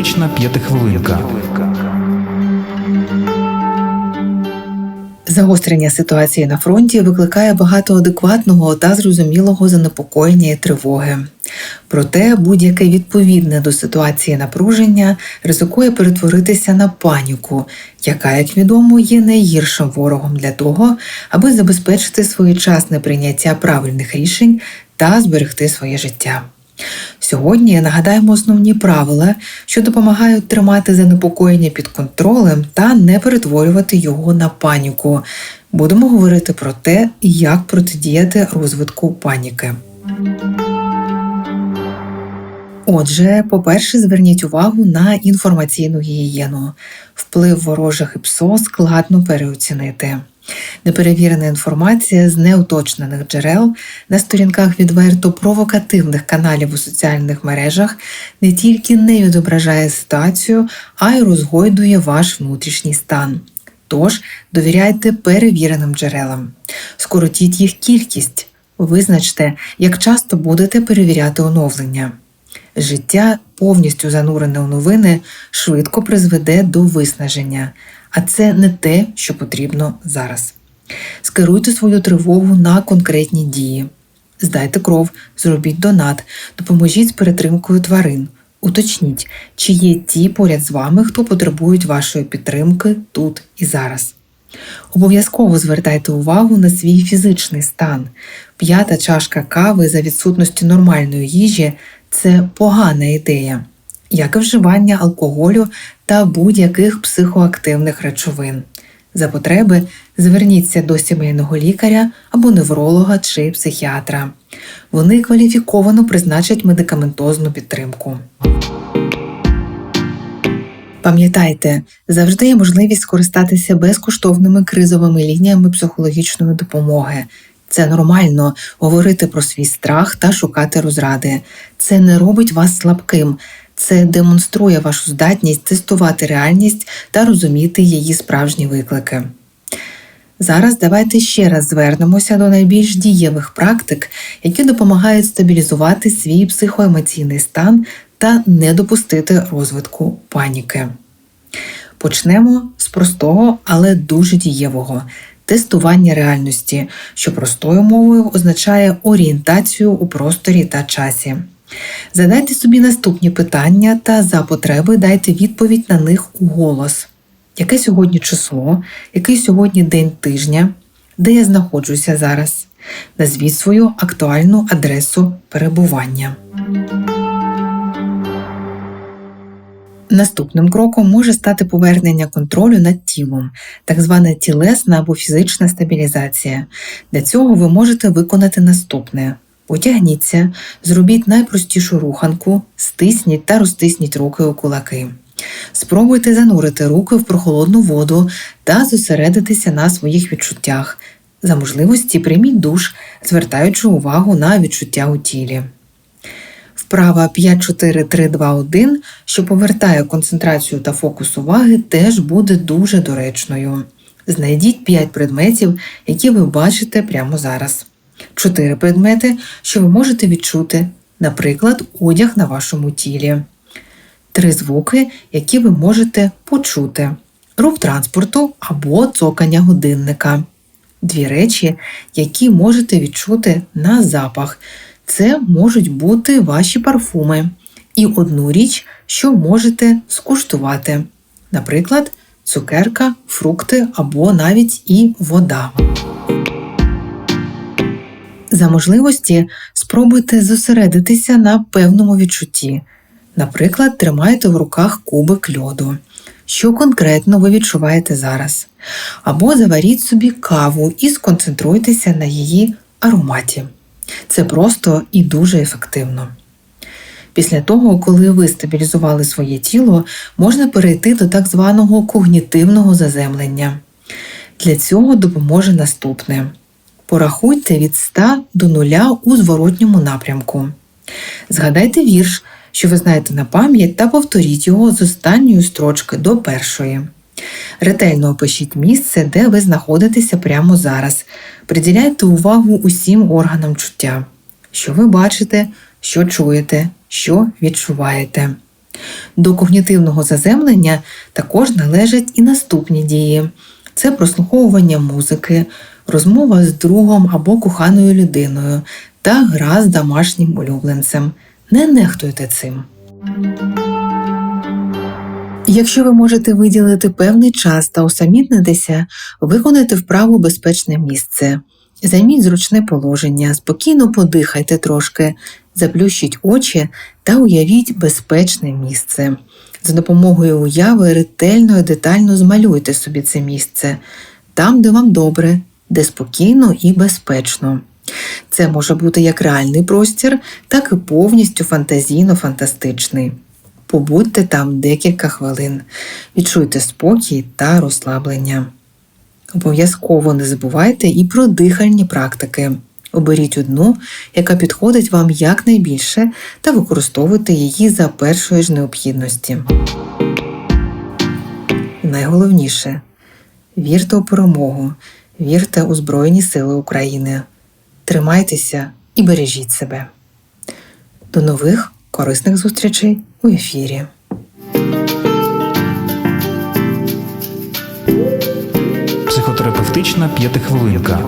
Медична п'ятихвилинка. Загострення ситуації на фронті викликає багато адекватного та зрозумілого занепокоєння і тривоги. Проте будь-яке відповідне до ситуації напруження ризикує перетворитися на паніку, яка, як відомо, є найгіршим ворогом для того, аби забезпечити своєчасне прийняття правильних рішень та зберегти своє життя. Сьогодні нагадаємо основні правила, що допомагають тримати занепокоєння під контролем та не перетворювати його на паніку. Будемо говорити про те, як протидіяти розвитку паніки. Отже, по-перше, зверніть увагу на інформаційну гігієну. Вплив ворожих і ПСО складно переоцінити. Неперевірена інформація з неуточнених джерел на сторінках відверто провокативних каналів у соціальних мережах не тільки не відображає ситуацію, а й розгойдує ваш внутрішній стан. Тож довіряйте перевіреним джерелам, скоротіть їх кількість, визначте, як часто будете перевіряти оновлення. Життя, повністю занурене у новини, швидко призведе до виснаження, а це не те, що потрібно зараз. Скеруйте свою тривогу на конкретні дії. Здайте кров, зробіть донат, допоможіть з перетримкою тварин. Уточніть, чи є ті поряд з вами, хто потребують вашої підтримки тут і зараз. Обов'язково звертайте увагу на свій фізичний стан. П'ята чашка кави за відсутності нормальної їжі це погана ідея, як і вживання алкоголю та будь-яких психоактивних речовин. За потреби зверніться до сімейного лікаря або невролога чи психіатра. Вони кваліфіковано призначать медикаментозну підтримку. Пам'ятайте, завжди є можливість скористатися безкоштовними кризовими лініями психологічної допомоги. Це нормально говорити про свій страх та шукати розради. Це не робить вас слабким, це демонструє вашу здатність тестувати реальність та розуміти її справжні виклики. Зараз давайте ще раз звернемося до найбільш дієвих практик, які допомагають стабілізувати свій психоемоційний стан та не допустити розвитку паніки. Почнемо з простого, але дуже дієвого тестування реальності, що простою мовою означає орієнтацію у просторі та часі. Задайте собі наступні питання та за потреби дайте відповідь на них у голос. Яке сьогодні число, який сьогодні день тижня, де я знаходжуся зараз? Назвіть свою актуальну адресу перебування. Наступним кроком може стати повернення контролю над тілом, так звана тілесна або фізична стабілізація. Для цього ви можете виконати наступне: потягніться, зробіть найпростішу руханку, стисніть та розтисніть руки у кулаки. Спробуйте занурити руки в прохолодну воду та зосередитися на своїх відчуттях. За можливості прийміть душ, звертаючи увагу на відчуття у тілі. Вправа 5-4-3-2-1, що повертає концентрацію та фокус уваги, теж буде дуже доречною. Знайдіть 5 предметів, які ви бачите прямо зараз. 4 предмети, що ви можете відчути, наприклад, одяг на вашому тілі. Три звуки, які ви можете почути: рух транспорту або цокання годинника. Дві речі, які можете відчути на запах. Це можуть бути ваші парфуми. І одну річ, що можете скуштувати. Наприклад, цукерка, фрукти або навіть і вода. За можливості спробуйте зосередитися на певному відчутті. Наприклад, тримайте в руках кубик льоду. Що конкретно ви відчуваєте зараз? Або заваріть собі каву і сконцентруйтеся на її ароматі. Це просто і дуже ефективно. Після того, коли ви стабілізували своє тіло, можна перейти до так званого когнітивного заземлення. Для цього допоможе наступне: порахуйте від 100 до 0 у зворотньому напрямку. Згадайте вірш, що ви знаєте на пам'ять, та повторіть його з останньої строчки до першої. Ретельно опишіть місце, де ви знаходитеся прямо зараз. Приділяйте увагу усім органам чуття, що ви бачите, що чуєте, що відчуваєте. До когнітивного заземлення також належать і наступні дії: це прослуховування музики, розмова з другом або коханою людиною та гра з домашнім улюбленцем. Не нехтуйте цим. Якщо ви можете виділити певний час та усамітнитися, виконайте вправу безпечне місце. Займіть зручне положення, спокійно подихайте трошки, заплющіть очі та уявіть безпечне місце. За допомогою уяви ретельно і детально змалюйте собі це місце там, де вам добре, де спокійно і безпечно. Це може бути як реальний простір, так і повністю фантазійно-фантастичний. Побудьте там декілька хвилин, відчуйте спокій та розслаблення. Обов'язково не забувайте і про дихальні практики. Оберіть одну, яка підходить вам якнайбільше, та використовуйте її за першої ж необхідності. Найголовніше вірте у перемогу, вірте у Збройні Сили України. Тримайтеся і бережіть себе. До нових корисних зустрічей у ефірі. Психотерапевтична п'ятихвилинка.